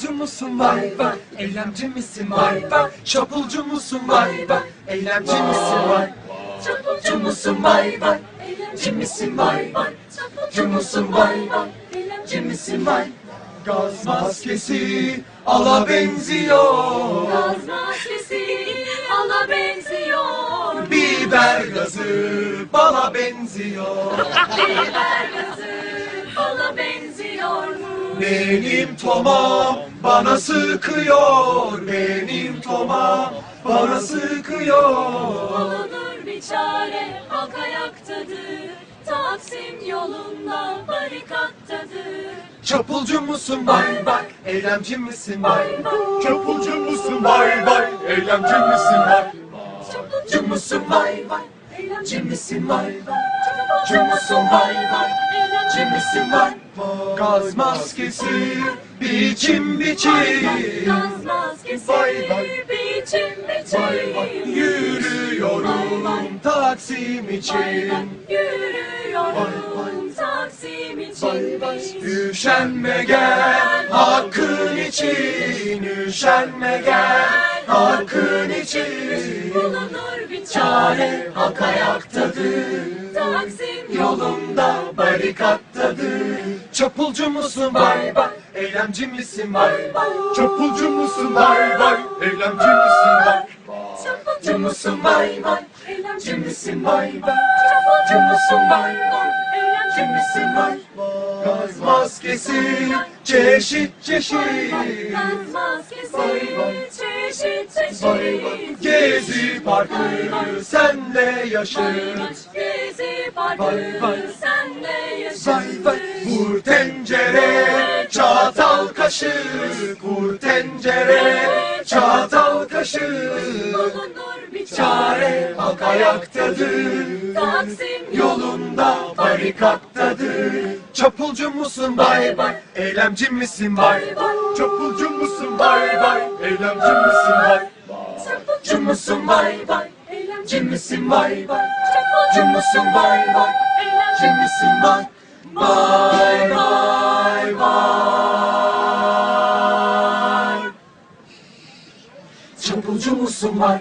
Çapulcu musun? Vay vay Eylemci misin? Vay vay Çapulcu musun? Vay vay Eylemci misin? Vay Çapulcu musun? Vay vay Eylemci misin? Vay vay Çapulcu musun? Vay vay Eylemci misin? Vay Gaz maskesi ala benziyor. Gaz maskesi ala benziyor. Biber gazı bala benziyor. Biber gazı ala benziyor. Mu? Benim tomam bana sıkıyor Benim tomam bana sıkıyor. Bulunur bir çare halk ayaktadır. Taksim yolunda barikattadır. Çapulcu musun? Vay vay Eylemci misin? Vay vay Çapulcu musun? Vay vay Eylemci misin? Vay Çapulcu musun? vay vay Eylemci misin? Vay vay Çapulcu musun? Vay vay Misin vay Gaz maskesi biçim. Biçim Gaz maskesi Vay vay. biçim. Biçim. Yürüyorum Taksim Vay için. vay, Vay Yürüyorum Taksim için. Üşenme gel hakkın için. Üşenme gel hakkın için Bulunur bir Çare hak ayaktadır Taksim Yolunda barikattadır Çapulcu musun vay vay Eylemci misin vay vay Çapulcu musun vay vay Eylemci misin vay Çapulcu musun vay vay Eylemci misin vay vay Çapulcu musun vay vay Eylemci misin vay Gaz maskesi çeşit çeşit Gaz maskesi çeşit Çeşit. Gezi parkı senle yaşır Gezi parkı senle yaşar. Vay vay Vur tencere kaşık Vur tencere çatal kaşık Çare halk ayaktadır. Taksim Yolunda barikattadır. Çapulcu musun? Vay vay Eylemci misin? Vay vay Çapulcu musun? Vay vay Eylemci misin? Vay Çapulcu musun? Vay vay Eylemci misin? vay vay Çapulcu musun? vay vay Eylemci misin? Vay Vay vay vay Çapulcu musun vay